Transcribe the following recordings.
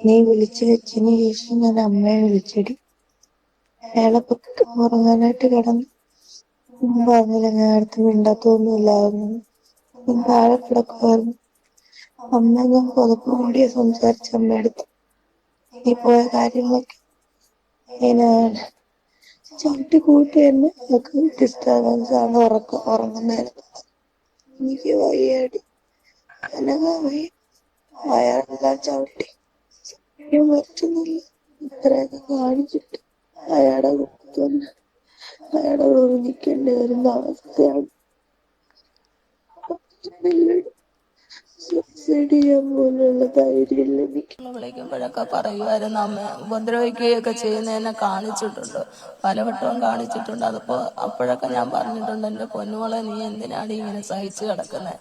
നീ വിളിച്ചു വെച്ചതിന് ശേഷം ഞാൻ അമ്മയെ വിളിച്ചടി. അയാളെ പൊക്കെ ഉറങ്ങാനായിട്ട് കിടന്നു. പറഞ്ഞില്ല ഞാൻ അടുത്ത് മിണ്ടാത്തൊന്നും ഇല്ലായിരുന്നു. ഞാൻ താഴെ കിടക്കുമായിരുന്നു അമ്മ ഞാൻ പുതപ്പ് കൂടിയ സംസാരിച്ച അമ്മയടുത്ത് നീ പോയ കാര്യങ്ങളൊക്കെ ഞാനാണ് ചവിട്ടി കൂട്ടി എന്നെ അതൊക്കെ ഡിസ്റ്റർബൻസ് ആണ് ഉറക്കം ഉറങ്ങുന്നതിന് എനിക്ക് വയ്യാടി. അനങ്ങ വയ്യ. വയറെല്ലാം ചവിട്ടി. ഞാൻ പറ്റുന്നില്ല ഇത്രയൊക്കെ കാണിച്ചിട്ട് അയാളെ തന്നെ അയാളുടെ കൂടെ നിൽക്കേണ്ടി വരുന്ന അവസ്ഥയാണ് സൂസൈഡ് ചെയ്യാൻ പോലുള്ള ധൈര്യമില്ല എനിക്ക് വിളിക്കുമ്പോഴൊക്കെ പറയുമായിരുന്നു അമ്മ ഉപദ്രവിക്കുകയൊക്കെ ചെയ്യുന്നതിനെ കാണിച്ചിട്ടുണ്ട്. പലവട്ടവും കാണിച്ചിട്ടുണ്ട്. അതിപ്പോൾ അപ്പോഴൊക്കെ ഞാൻ പറഞ്ഞിട്ടുണ്ട് എന്റെ പൊന്നുമോളെ നീ എന്തിനാണ് ഇങ്ങനെ സഹിച്ചു കിടക്കുന്നത്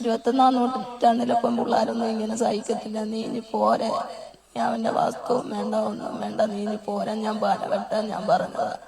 ഇരുപത്തൊന്നാം നൂറ്റാണ്ടിലൊക്കെ പിള്ളേരൊന്നും ഇങ്ങനെ സഹിക്കത്തില്ല. നീ ഇനി പോരെ. നീ അവന്റെ വസ്തുവും വേണ്ട ഒന്നും വേണ്ട നീ ഇനി പോരാൻ ഞാൻ പലവട്ടം ഞാൻ പറഞ്ഞതാണ്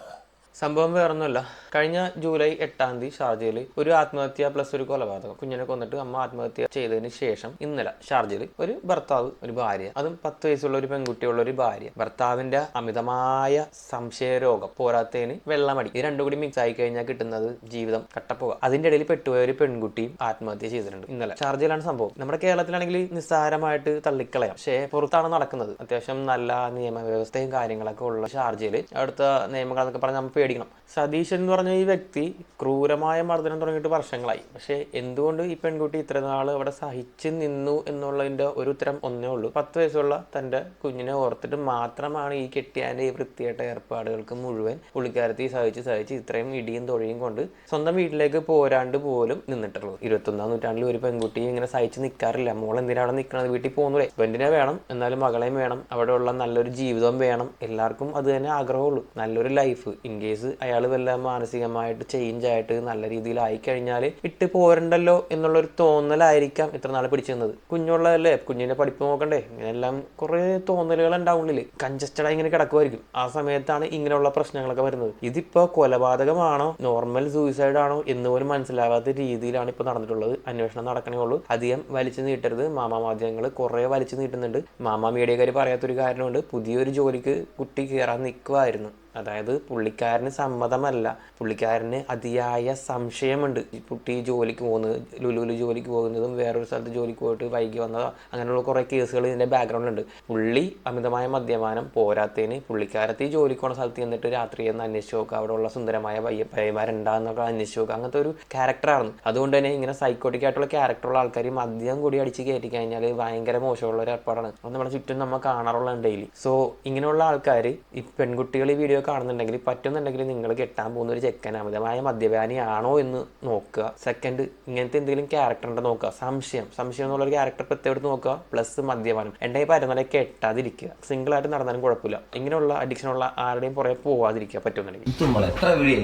സംഭവം വേറൊന്നുമല്ല. കഴിഞ്ഞ ജൂലൈ എട്ടാം തീയതി ഷാർജയിൽ ഒരു ആത്മഹത്യ പ്ലസ് ഒരു കൊലപാതകം. കുഞ്ഞിനെ കൊന്നിട്ട് അമ്മ ആത്മഹത്യ ചെയ്തതിന് ശേഷം ഇന്നലെ ഷാർജയിൽ ഒരു ഭർത്താവ് ഒരു ഭാര്യ അതും പത്ത് വയസ്സുള്ള ഒരു പെൺകുട്ടിയുള്ള ഒരു ഭാര്യ ഭർത്താവിന്റെ അമിതമായ സംശയരോഗം പോരാത്തതിന് വെള്ളമടി. ഇത് രണ്ടും കൂടി മിക്സ് ആയി കഴിഞ്ഞാൽ കിട്ടുന്നത് ജീവിതം കട്ടപ്പുക. അതിന്റെ ഇടയിൽ പെട്ടുപോയ ഒരു പെൺകുട്ടിയും ആത്മഹത്യ ചെയ്തിട്ടുണ്ട് ഇന്നലെ. ഷാർജയിലാണ് സംഭവം. നമ്മുടെ കേരളത്തിലാണെങ്കിൽ നിസ്സാരമായിട്ട് തള്ളിക്കളയാം. പക്ഷേ പുറത്താണ് നടക്കുന്നത്. അത്യാവശ്യം നല്ല നിയമവ്യവസ്ഥയും കാര്യങ്ങളൊക്കെ ഉള്ള ഷാർജയിൽ അടുത്ത നിയമങ്ങളൊക്കെ പറഞ്ഞാൽ നമ്മൾ പേടിക്കണം. സതീശൻ എന്ന് പറഞ്ഞ ഈ വ്യക്തി ക്രൂരമായ മർദ്ദനം തുടങ്ങിയിട്ട് വർഷങ്ങളായി. പക്ഷേ എന്തുകൊണ്ട് ഈ പെൺകുട്ടി ഇത്ര നാൾ അവിടെ സഹിച്ച് നിന്നു എന്നുള്ളതിന്റെ ഒരു ഉത്തരം ഒന്നേ ഉള്ളൂ. പത്ത് വയസ്സുള്ള തന്റെ കുഞ്ഞിനെ ഓർത്തിട്ട് മാത്രമാണ് ഈ കെട്ടിയാന്റെ ഈ വൃത്തിയായിട്ട ഏർപ്പാടുകൾക്ക് മുഴുവൻ പുള്ളിക്കാരത്തി സഹിച്ച് സഹിച്ച് ഇത്രയും ഇടിയും തൊഴിയും കൊണ്ട് സ്വന്തം വീട്ടിലേക്ക് പോരാണ്ട് പോലും നിന്നിട്ടുള്ളത്. ഇരുപത്തൊന്നാം നൂറ്റാണ്ടിൽ ഒരു പെൺകുട്ടി ഇങ്ങനെ സഹിച്ച് നിൽക്കാറില്ല മോൾ എന്തിനാണ് അവിടെ നിൽക്കണത് വീട്ടിൽ പോകുന്നില്ലേ പെണ്ണിനെ വേണം എന്നാലും മകളെയും വേണം. അവിടെയുള്ള നല്ലൊരു ജീവിതം വേണം. എല്ലാവർക്കും അത് തന്നെ ആഗ്രഹമുള്ളൂ. നല്ലൊരു ലൈഫ്. ഇൻ കേസ് അയാൾ വല്ല മാനസികമായിട്ട് ചേഞ്ച് ആയിട്ട് നല്ല രീതിയിൽ ആയി കഴിഞ്ഞാൽ ഇട്ട് പോരണ്ടല്ലോ എന്നുള്ളൊരു തോന്നലായിരിക്കാം ഇത്ര നാൾ പിടിച്ചിരുന്നത് കുഞ്ഞുള്ളതല്ലേ? കുഞ്ഞിന്റെ പഠിപ്പ് നോക്കണ്ടേ? ഇങ്ങനെല്ലാം കുറേ തോന്നലുകൾ ഉണ്ടാവുള്ളിൽ കഞ്ചസ്റ്റഡ് ആയി ഇങ്ങനെ കിടക്കുമായിരിക്കും ആ സമയത്താണ് ഇങ്ങനെയുള്ള പ്രശ്നങ്ങളൊക്കെ വരുന്നത്. ഇതിപ്പോ കൊലപാതകമാണോ? നോർമൽ സൂയിസൈഡ് ആണോ? എന്ന് പോലും മനസ്സിലാവാത്ത രീതിയിലാണ് ഇപ്പൊ നടന്നിട്ടുള്ളത്. അന്വേഷണം നടക്കണേ ഉള്ളൂ. അധികം വലിച്ചു നീട്ടരുത്. മാമാ മാധ്യമങ്ങൾ കുറേ വലിച്ചു നീട്ടുന്നുണ്ട്. മാമാ മീഡിയക്കാർ പറയാത്തൊരു കാരണമുണ്ട്. പുതിയൊരു ജോലിക്ക് കുട്ടി കയറാൻ നിൽക്കുമായിരുന്നു അതായത് പുള്ളിക്കാരന് സമ്മതമല്ല. പുള്ളിക്കാരന് അതിയായ സംശയമുണ്ട്. കുട്ടി ജോലിക്ക് പോകുന്നത് ലുലുലു ജോലിക്ക് പോകുന്നതും വേറൊരു സ്ഥലത്ത് ജോലിക്ക് പോയിട്ട് വൈകി വന്നതോ അങ്ങനെയുള്ള കുറേ കേസുകൾ ഇതിന്റെ ബാക്ക്ഗ്രൗണ്ടിലുണ്ട് പുള്ളി അമിതമായ മദ്യപാനം പോരാത്തതിന് പുള്ളിക്കാരത്തി ജോലിക്ക് പോകുന്ന സ്ഥലത്ത് ചെന്നിട്ട് രാത്രി എന്ന് അന്വേഷിച്ച് നോക്കുക അവിടെയുള്ള സുന്ദരമായ പയ്യ പയ്യമാരുണ്ടാകുന്നൊക്കെ അന്വേഷിച്ച് നോക്കുക അങ്ങനത്തെ ഒരു ക്യാരക്ടറായിരുന്നു അതുകൊണ്ട് തന്നെ ഇങ്ങനെ സൈക്കോട്ടിക് ആയിട്ടുള്ള ക്യാരക്ടറുള്ള ആൾക്കാർ മദ്യം കൂടി അടിച്ച് കയറ്റി കഴിഞ്ഞാൽ ഭയങ്കര മോശമുള്ള ഒരു ഏർപ്പാടാണ്. അത് നമ്മുടെ ചുറ്റും നമ്മൾ കാണാറുള്ള ഡെയിലി സോ ഇങ്ങനെയുള്ള ആൾക്കാർ ഈ പെൺകുട്ടികൾ ഈ വീഡിയോ കാണുന്നുണ്ടെങ്കിൽ പറ്റുന്നുണ്ടെങ്കിൽ നിങ്ങൾ കെട്ടാൻ പോകുന്ന ഒരു ചെക്കൻ അമിതമായ മദ്യപാനിയാണോ എന്ന് നോക്കുക. സെക്കൻഡ് ഇങ്ങനത്തെ എന്തെങ്കിലും ക്യാരക്ടർ ഉണ്ടോ നോക്കുക. സംശയം. സംശയം എന്നുള്ള ഒരു ക്യാരക്ടർ പ്രത്യേകം നോക്കുക. പ്ലസ് മദ്യപാനം. ഈ പരന്നലെ കെട്ടാതിരിക്കുക. സിംഗിൾ ആയിട്ട് നടന്നാലും കുഴപ്പമില്ല. ഇങ്ങനെയുള്ള അഡിക്ഷൻ ഉള്ള ആരുടെയും പുറകെ പോവാതിരിക്കുക പറ്റുന്നുണ്ടെങ്കിൽ. എത്ര വീഡിയോ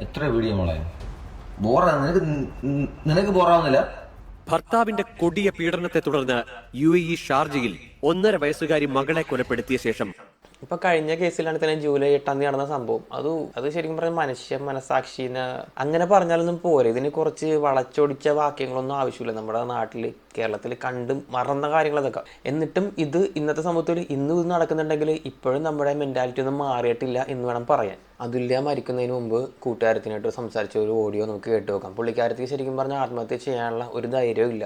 എത്ര വീഡിയോ നിനക്ക് നിനക്ക് ബോറാവുന്നില്ല ഭർത്താവിന്റെ കൊടിയ പീഡനത്തെ തുടർന്ന് യു എ ഇ ഷാർജയിൽ ഒന്നര വയസ്സുകാരി മകളെ കൊലപ്പെടുത്തിയ ശേഷം ഇപ്പൊ കഴിഞ്ഞ കേസിലാണ് തന്നെ ജൂലൈ എട്ടാം തീയതി നടന്ന സംഭവം. അത് അത് ശരിക്കും പറഞ്ഞാൽ മനുഷ്യ മനസാക്ഷിനെ അങ്ങനെ പറഞ്ഞാലൊന്നും പോരെ. ഇതിന് കുറച്ച് വളച്ചൊടിച്ച വാക്യങ്ങളൊന്നും ആവശ്യമില്ല. നമ്മുടെ നാട്ടിൽ കേരളത്തിൽ കണ്ടും മറന്ന കാര്യങ്ങൾ അതൊക്കെ എന്നിട്ടും ഇത് ഇന്നത്തെ സമൂഹത്തിൽ ഇന്നും ഇത് നടക്കുന്നുണ്ടെങ്കിൽ ഇപ്പോഴും നമ്മുടെ മെന്റാലിറ്റി ഒന്നും മാറിയിട്ടില്ല എന്ന് വേണം പറയാൻ. അതുല്യ മരിക്കുന്നതിന് മുമ്പ് കൂട്ടുകാരത്തിനായിട്ട് സംസാരിച്ച ഒരു ഓഡിയോ നമുക്ക് കേട്ട് നോക്കാം. പുള്ളിക്കാരത്തിൽ ശരിക്കും പറഞ്ഞാൽ ആത്മഹത്യ ചെയ്യാനുള്ള ഒരു ധൈര്യവും ഇല്ല.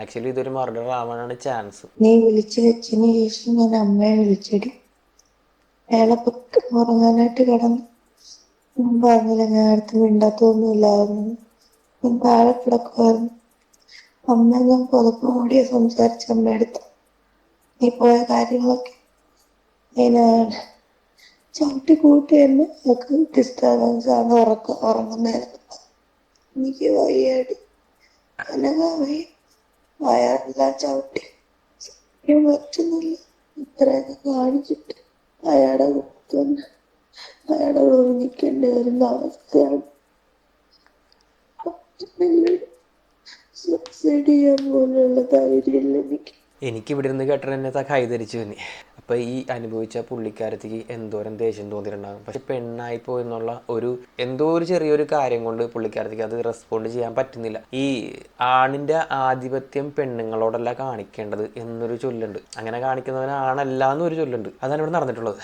ആക്ച്വലി ഇതൊരു മർഡർ ആവാനാണ് ചാൻസ് നീ വിളിച്ചു വെച്ചതിന് ശേഷം ഞാൻ അമ്മയെ വിളിച്ചടി. അയാളെ ഉറങ്ങാനായിട്ട് കിടന്നു ഞാൻ പറഞ്ഞില്ല ഞാൻ അടുത്ത് മിണ്ടാത്തൊന്നും ഇല്ലായിരുന്നു ഞാൻ താഴെ കിടക്കുമായിരുന്നു അമ്മ ഞാൻ പുതപ്പ് കൂടിയ സംസാരിച്ച അമ്മയടുത്ത് നീ പോയ കാര്യങ്ങളൊക്കെ ഞാനാണ് ചവിട്ടി കൂട്ടി തന്നെ എനിക്ക് ഡിസ്റ്റർബൻസ് ആണ് ഉറക്കം ഉറങ്ങുന്നതിന് എനിക്ക് വയ്യാടി. അനങ്ങ വയ്യ. വയറെല്ലാം ചവിട്ടി. പറ്റുന്നില്ല ഇത്രയൊക്കെ കാണിച്ചിട്ട്. അയാളുടെ കുത്തുന്നു അയാളെ കൂടെ വരുന്ന അവസ്ഥയാണ്. സൂസൈഡ് ചെയ്യാൻ പോലുള്ള ധൈര്യമില്ല എനിക്ക് എനിക്ക് ഇവിടെ ഇരുന്ന് കേട്ടിട്ട് എന്നെ. കൈതരിച്ചു തന്നെ അപ്പോൾ ഈ അനുഭവിച്ച പുള്ളിക്കാരത്തേക്ക് എന്തോരം ദേഷ്യം തോന്നിയിട്ടുണ്ടാകും. പക്ഷെ പെണ്ണായിപ്പോ എന്നുള്ള ഒരു എന്തോ ഒരു ചെറിയൊരു കാര്യം കൊണ്ട് പുള്ളിക്കാരത്തേക്ക് അത് റെസ്പോണ്ട് ചെയ്യാൻ പറ്റുന്നില്ല. ഈ ആണിന്റെ ആധിപത്യം പെണ്ണുങ്ങളോടല്ല കാണിക്കേണ്ടത് എന്നൊരു ചൊല്ലുണ്ട്. അങ്ങനെ കാണിക്കുന്നവനാണല്ല എന്നൊരു ചൊല്ലുണ്ട്. അതാണ് ഇവിടെ നടന്നിട്ടുള്ളത്.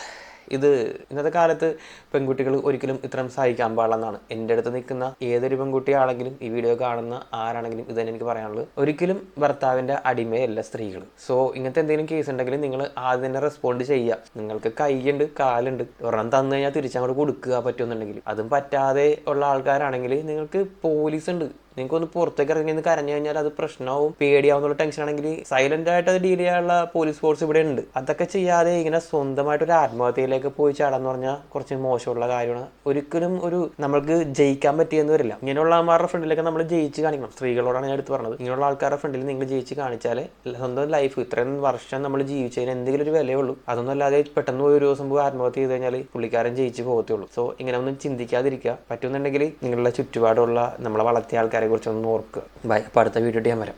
ഇത് ഇന്നത്തെ കാലത്ത് പെൺകുട്ടികൾ ഒരിക്കലും ഇത്രയും സഹിക്കാൻ പാടില്ലെന്നാണ്. എന്റെ അടുത്ത് നിൽക്കുന്ന ഏതൊരു പെൺകുട്ടിയാണെങ്കിലും ഈ വീഡിയോ കാണുന്ന ആരാണെങ്കിലും ഇത് തന്നെ എനിക്ക് പറയാനുള്ളത്. ഒരിക്കലും ഭർത്താവിന്റെ അടിമയല്ല സ്ത്രീകൾ. സോ ഇങ്ങനത്തെ എന്തെങ്കിലും കേസ് ഉണ്ടെങ്കിൽ നിങ്ങൾ ആദ്യം തന്നെ റെസ്പോണ്ട് ചെയ്യുക. നിങ്ങൾക്ക് കൈയുണ്ട് കാലുണ്ട്. ഒരെണ്ണം തന്നു കഴിഞ്ഞാൽ തിരിച്ചങ്ങോട്ട് കൊടുക്കുക പറ്റുമെന്നുണ്ടെങ്കിൽ. അതും പറ്റാതെ ഉള്ള ആൾക്കാരാണെങ്കിൽ നിങ്ങൾക്ക് പോലീസ് ഉണ്ട്. നിങ്ങൾക്ക് ഒന്ന് പുറത്തേക്ക് ഇറങ്ങി നിന്ന് കരഞ്ഞു കഴിഞ്ഞാൽ അത് പ്രശ്നമാവും. പേടിയാവുന്നുള്ള ടെൻഷൻ ആണെങ്കിൽ സൈലന്റ് ആയിട്ട് അത് ഡീൽ ചെയ്യാനുള്ള പോലീസ് ഫോഴ്സ് ഇവിടെ ഉണ്ട്. അതൊക്കെ ചെയ്യാതെ ഇങ്ങനെ സ്വന്തമായിട്ട് ഒരു ആത്മഹത്യയിലേക്ക് പോയി ചാടാന്ന് പറഞ്ഞാൽ കുറച്ച് മോശമുള്ള കാര്യമാണ്. ഒരിക്കലും ഒരു നമ്മൾക്ക് ജയിക്കാൻ പറ്റിയെന്ന് വരില്ല. ഇങ്ങനെയുള്ള ആൾമാരുടെ ഫ്രണ്ടിലൊക്കെ നമ്മൾ ജയിച്ച് കാണിക്കണം. സ്ത്രീകളോടാണ് ഞാൻ എടുത്ത് പറഞ്ഞത്. ഇങ്ങനെയുള്ള ആൾക്കാരുടെ ഫ്രണ്ടിൽ നിങ്ങൾ ജയിച്ച് കാണിച്ചാൽ സ്വന്തം ലൈഫ് ഇത്രയും വർഷം നമ്മൾ ജീവിച്ചതിന് എന്തെങ്കിലും ഒരു വിലയുള്ളൂ. അതൊന്നും അല്ലാതെ പെട്ടെന്ന് ഒരു ദിവസം പോയി ആത്മഹത്യ ചെയ്ത് കഴിഞ്ഞാൽ പുള്ളിക്കാരൻ ജയിച്ച് പോകത്തുള്ളൂ സോ ഇങ്ങനെ ഒന്നും ചിന്തിക്കാതിരിക്കുക. പറ്റുന്നുണ്ടെങ്കിൽ നിങ്ങളുടെ ചുറ്റുപാടുള്ള നമ്മളെ വളർത്തിയ ആൾക്കാരെ കുറിച്ചൊന്നും ഓർക്കുക ബൈ. അപ്പോൾ അടുത്ത വീഡിയോ ഞാൻ വരാം.